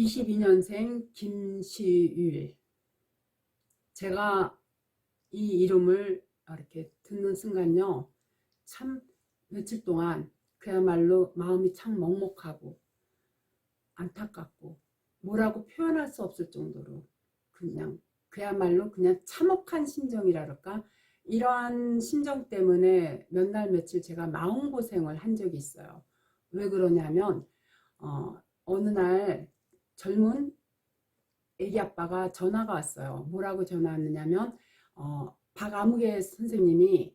62년생 김시율. 제가 이 이름을 이렇게 듣는 순간요. 참 며칠 동안 그야말로 마음이 참 먹먹하고 안타깝고 뭐라고 표현할 수 없을 정도로 그냥 그야말로 그냥 참혹한 심정이랄까 이러한 심정 때문에 몇 날 며칠 제가 마음고생을 한 적이 있어요. 왜 그러냐면 어, 어느 날 젊은 애기 아빠가 전화가 왔어요. 뭐라고 전화 왔느냐면 어, 박아무개 선생님이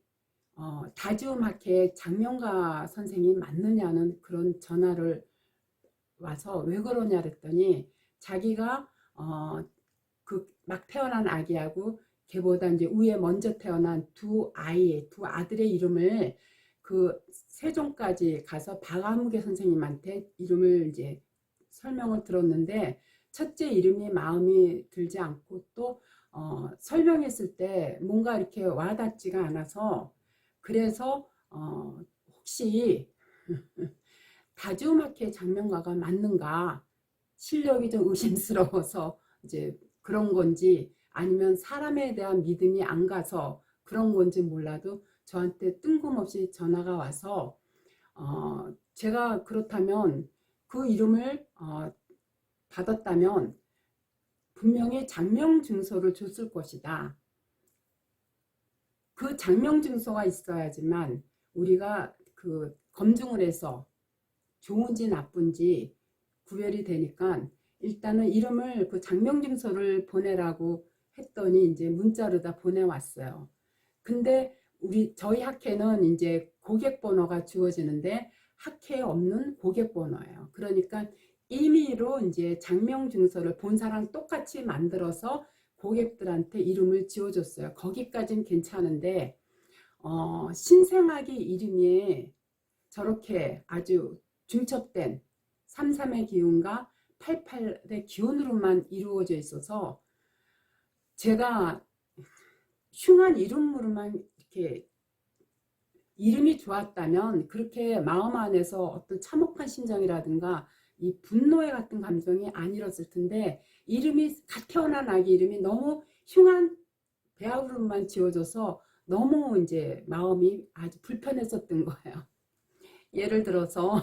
어, 다지움학회 장명가 선생님 맞느냐는 그런 전화를 와서 왜 그러냐 그랬더니 자기가 어, 그 막 태어난 아기하고 걔보다 이제 위에 먼저 태어난 두 아이의 두 아들의 이름을 그 세종까지 가서 박아무개 선생님한테 이름을 이제 설명을 들었는데 첫째 이름이 마음이 들지 않고 또 어, 설명했을 때 뭔가 이렇게 와닿지가 않아서 그래서 어, 혹시 다지움학회 장명가가 맞는가? 실력이 좀 의심스러워서 이제 그런 건지 아니면 사람에 대한 믿음이 안 가서 그런 건지 몰라도 저한테 뜬금없이 전화가 와서 어, 제가 그렇다면 그 이름을 어, 받았다면 분명히 장명 증서를 줬을 것이다. 그 장명 증서가 있어야지만 우리가 그 검증을 해서 좋은지 나쁜지 구별이 되니까 일단은 이름을 그 장명 증서를 보내라고 했더니 이제 문자로 다 보내왔어요. 근데 우리 저희 학회는 이제 고객 번호가 주어지는데 학회에 없는 고객 번호예요. 그러니까 임의로 이제 장명 증서를 본사랑 똑같이 만들어서 고객들한테 이름을 지어줬어요. 거기까진 괜찮은데 어, 신생아기 이름이 저렇게 아주 중첩된 33의 기운과 88의 기운으로만 이루어져 있어서 제가 흉한 이름으로만 이렇게 이름이 좋았다면 그렇게 마음 안에서 어떤 참혹한 심정이라든가 이 분노의 같은 감정이 안 일었을 텐데 이름이 갓 태어난 아기 이름이 너무 흉한 배아우름만 지어져서 너무 이제 마음이 아주 불편했었던 거예요. 예를 들어서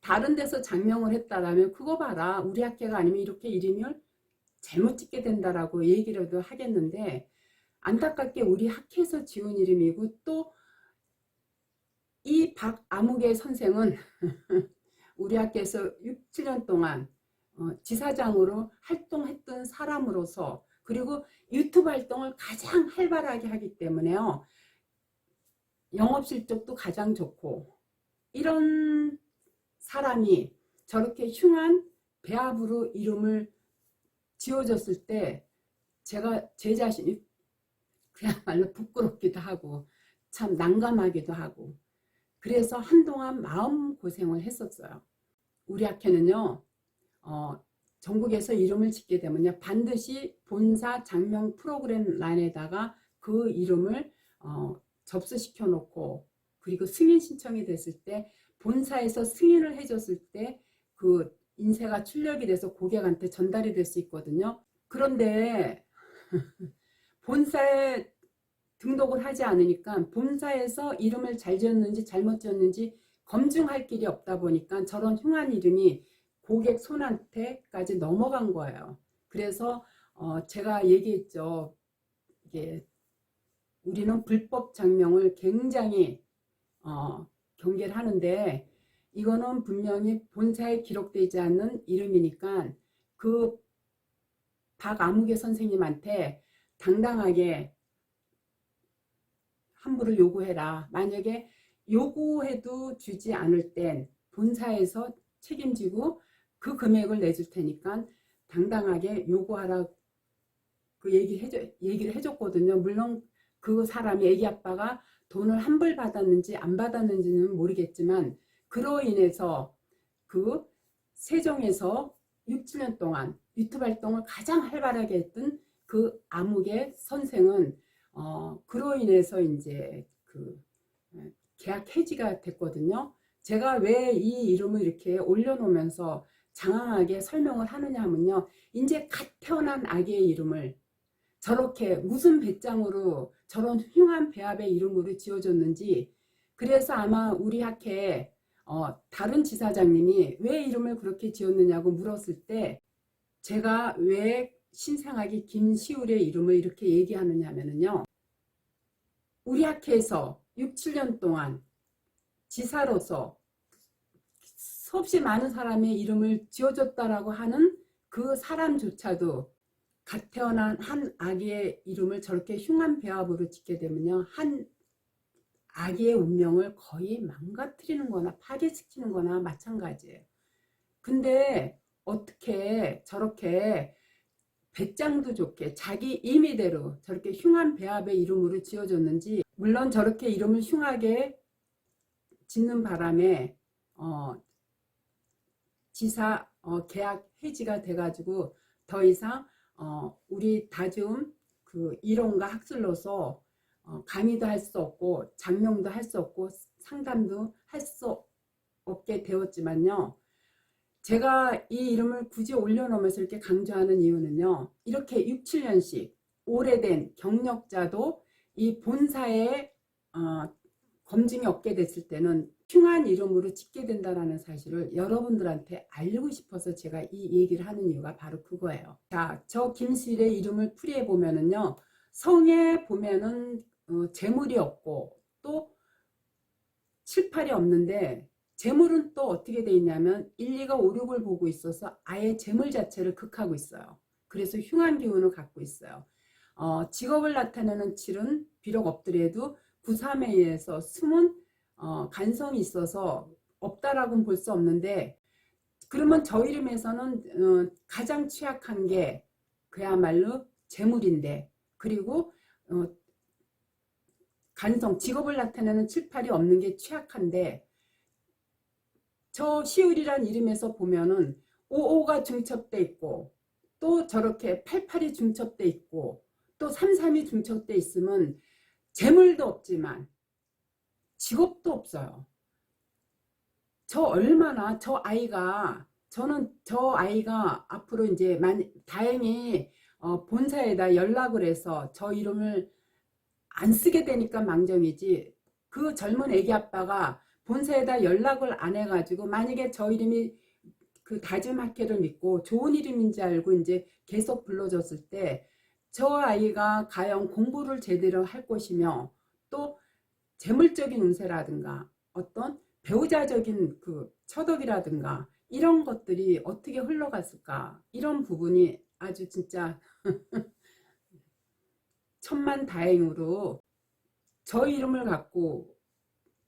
다른 데서 장명을 했다라면 그거 봐라 우리 학교가 아니면 이렇게 이름을 잘못 짓게 된다라고 얘기라도 하겠는데 안타깝게 우리 학회에서 지은 이름이고 또 이 박아무개 선생은 우리 학교에서 6, 7년 동안 어, 지사장으로 활동했던 사람으로서 그리고 유튜브 활동을 가장 활발하게 하기 때문에요. 영업 실적도 가장 좋고 이런 사람이 저렇게 흉한 배합으로 이름을 지어줬을 때 제가 제 자신이 그야말로 부끄럽기도 하고 참 난감하기도 하고 그래서 한동안 마음 고생을 했었어요. 우리 학회는요, 어, 전국에서 이름을 짓게 되면요, 반드시 본사 장명 프로그램 란에다가 그 이름을 어, 접수시켜 놓고, 그리고 승인 신청이 됐을 때, 본사에서 승인을 해줬을 때, 그 인쇄가 출력이 돼서 고객한테 전달이 될 수 있거든요. 그런데, 본사에 등록을 하지 않으니까 본사에서 이름을 잘 지었는지 잘못 지었는지 검증할 길이 없다 보니까 저런 흉한 이름이 고객 손한테까지 넘어간 거예요. 그래서 어 제가 얘기했죠. 이게 우리는 불법 장명을 굉장히 어 경계를 하는데 이거는 분명히 본사에 기록되지 않는 이름이니까 그 박아무개 선생님한테 당당하게 환불을 요구해라. 만약에 요구해도 주지 않을 땐 본사에서 책임지고 그 금액을 내줄 테니까 당당하게 요구하라 그 얘기 해줘, 얘기를 해줬거든요. 물론 그 사람이 애기 아빠가 돈을 환불 받았는지 안 받았는지는 모르겠지만 그로 인해서 그 세종에서 6, 7년 동안 유튜브 활동을 가장 활발하게 했던 그 암흑의 선생은 어, 그로 인해서 이제 그 계약 해지가 됐거든요. 제가 왜 이 이름을 이렇게 올려놓으면서 장황하게 설명을 하느냐 하면요. 이제 갓 태어난 아기의 이름을 저렇게 무슨 배짱으로 저런 흉한 배합의 이름으로 지어줬는지 그래서 아마 우리 학회에 어, 다른 지사장님이 왜 이름을 그렇게 지었느냐고 물었을 때 제가 왜 신생아기 김시울의 이름을 이렇게 얘기하느냐 하면요. 우리 학회에서 6, 7년 동안 지사로서 수없이 많은 사람의 이름을 지어줬다라고 하는 그 사람조차도 갓 태어난 한 아기의 이름을 저렇게 흉한 배합으로 짓게 되면요. 한 아기의 운명을 거의 망가뜨리는 거나 파괴시키는 거나 마찬가지예요. 근데 어떻게 저렇게 배짱도 좋게 자기 임의대로 저렇게 흉한 배합의 이름으로 지어줬는지 물론 저렇게 이름을 흉하게 짓는 바람에 어, 지사 어, 계약 해지가 돼가지고 더 이상 어, 우리 다중 그 이론과 학술로서 어, 강의도 할 수 없고 장명도 할 수 없고 상담도 할 수 없게 되었지만요. 제가 이 이름을 굳이 올려놓으면서 이렇게 강조하는 이유는요. 이렇게 6, 7년씩 오래된 경력자도 이 본사에 어, 검증이 없게 됐을 때는 흉한 이름으로 짓게 된다는 사실을 여러분들한테 알리고 싶어서 제가 이 얘기를 하는 이유가 바로 그거예요. 자, 저 김실의 이름을 풀이해 보면은요. 성에 보면은 어, 재물이 없고 또 7, 8이 없는데 재물은 또 어떻게 돼 있냐면 1, 2가 5, 6을 보고 있어서 아예 재물 자체를 극하고 있어요. 그래서 흉한 기운을 갖고 있어요. 어, 직업을 나타내는 7은 비록 없더라도 9, 3에 의해서 숨은 어, 간성이 있어서 없다라고는 볼 수 없는데 그러면 저 이름에서는 어, 가장 취약한 게 그야말로 재물인데 그리고 어, 간성 직업을 나타내는 7, 8이 없는 게 취약한데 저 시울이란 이름에서 보면은 55가 중첩돼 있고 또 저렇게 88이 중첩돼 있고 또 33이 중첩돼 있으면 재물도 없지만 직업도 없어요. 저 얼마나 저 아이가 저는 저 아이가 앞으로 이제 만 다행히 어, 본사에다 연락을 해서 저 이름을 안 쓰게 되니까 망정이지 그 젊은 애기 아빠가 본사에다 연락을 안 해가지고 만약에 저 이름이 그 다짐학회를 믿고 좋은 이름인지 알고 이제 계속 불러줬을 때 저 아이가 과연 공부를 제대로 할 것이며 또 재물적인 운세라든가 어떤 배우자적인 그 처덕이라든가 이런 것들이 어떻게 흘러갔을까? 이런 부분이 아주 진짜 천만 다행으로 저 이름을 갖고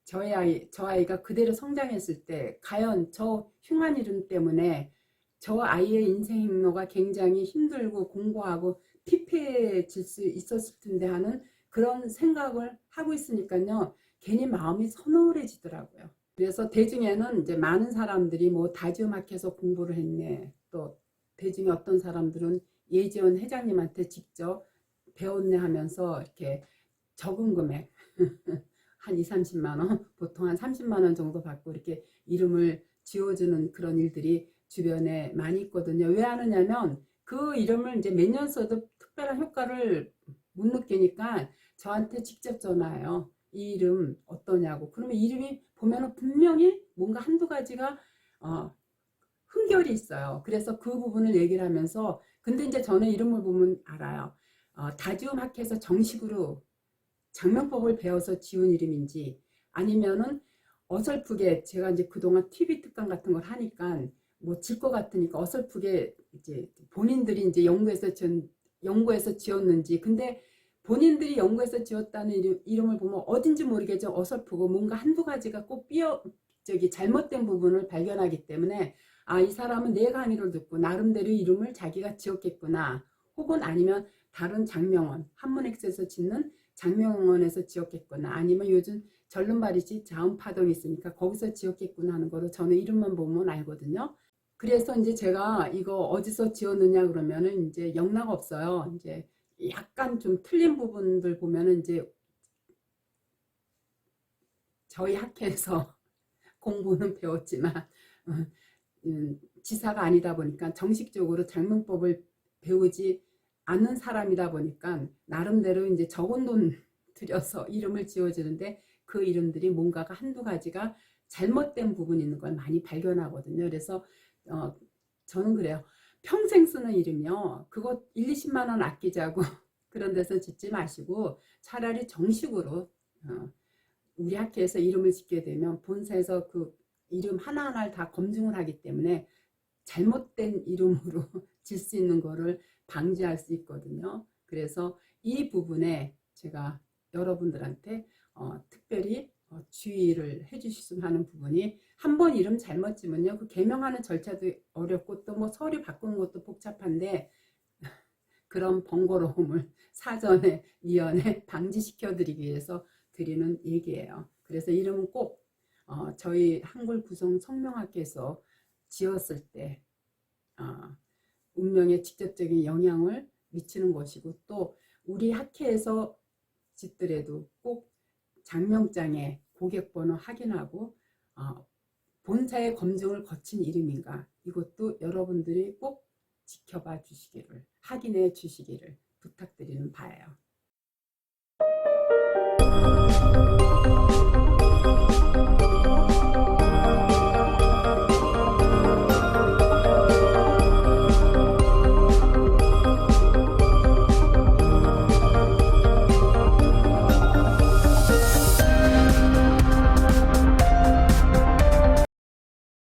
저의 아이, 저 아이가 그대로 성장했을 때 과연 저 흉한 이름 때문에 저 아이의 인생 행로가 굉장히 힘들고 공부하고 피폐해질 수 있었을 텐데 하는 그런 생각을 하고 있으니까요. 괜히 마음이 서늘해지더라고요. 그래서 대중에는 이제 많은 사람들이 뭐 다지음학해서 공부를 했네. 또 대중에 어떤 사람들은 예지원 회장님한테 직접 배웠네 하면서 이렇게 적은 금액 한 2, 30만 원, 보통 한 30만 원 정도 받고 이렇게 이름을 지어주는 그런 일들이 주변에 많이 있거든요. 왜 하느냐면 그 이름을 이제 몇 년 써도 특별한 효과를 못 느끼니까 저한테 직접 전화해요. 이 이름 어떠냐고. 그러면 이름이 보면 분명히 뭔가 한두 가지가 어, 흠결이 있어요. 그래서 그 부분을 얘기를 하면서 근데 이제 저는 이름을 보면 알아요. 어, 다지움 학회에서 정식으로 장명법을 배워서 지은 이름인지 아니면은 어설프게 제가 이제 그동안 TV 특강 같은 걸 하니까 뭐 질 것 같으니까 어설프게 이제 본인들이 이제 연구해서 지은, 연구해서 지었는지. 근데 본인들이 연구해서 지었다는 이름, 이름을 보면 어딘지 모르겠죠. 어설프고 뭔가 한두 가지가 꼭 삐어 저기 잘못된 부분을 발견하기 때문에 아 이 사람은 내 강의를 듣고 나름대로 이름을 자기가 지었겠구나. 혹은 아니면 다른 장명원 한문엑스에서 짓는 장명원에서 지었겠구나 아니면 요즘 절름발이지 자음파동이 있으니까 거기서 지었겠구나 하는 거로 저는 이름만 보면 알거든요. 그래서 이제 제가 이거 어디서 지었느냐 그러면은 이제 영락 없어요. 이제 약간 좀 틀린 부분들 보면은 이제 저희 학회에서 공부는 배웠지만 음, 지사가 아니다 보니까 정식적으로 장명법을 배우지 않는 사람이다 보니까 나름대로 이제 적은 돈 들여서 이름을 지어주는데 그 이름들이 뭔가가 한두 가지가 잘못된 부분이 있는 걸 많이 발견하거든요. 그래서 어, 저는 그래요. 평생 쓰는 이름이요. 그거 1, 20만 원 아끼자고 그런 데서 짓지 마시고 차라리 정식으로 어, 우리 학교에서 이름을 짓게 되면 본사에서 그 이름 하나하나를 다 검증을 하기 때문에 잘못된 이름으로 질 수 있는 거를 방지할 수 있거든요. 그래서 이 부분에 제가 여러분들한테 어, 특별히 어, 주의를 해주셨으면 하는 부분이 한 번 이름 잘못 지면요 그 개명하는 절차도 어렵고 또 뭐 서류 바꾸는 것도 복잡한데 그런 번거로움을 사전에 미연에 방지시켜 드리기 위해서 드리는 얘기예요. 그래서 이름은 꼭 어, 저희 한글 구성 성명학교에서 지었을 때 어, 운명에 직접적인 영향을 미치는 것이고 또 우리 학회에서 짓더라도 꼭 장명장에 고객번호 확인하고 어, 본사의 검증을 거친 이름인가 이것도 여러분들이 꼭 지켜봐 주시기를 확인해 주시기를 부탁드리는 바예요.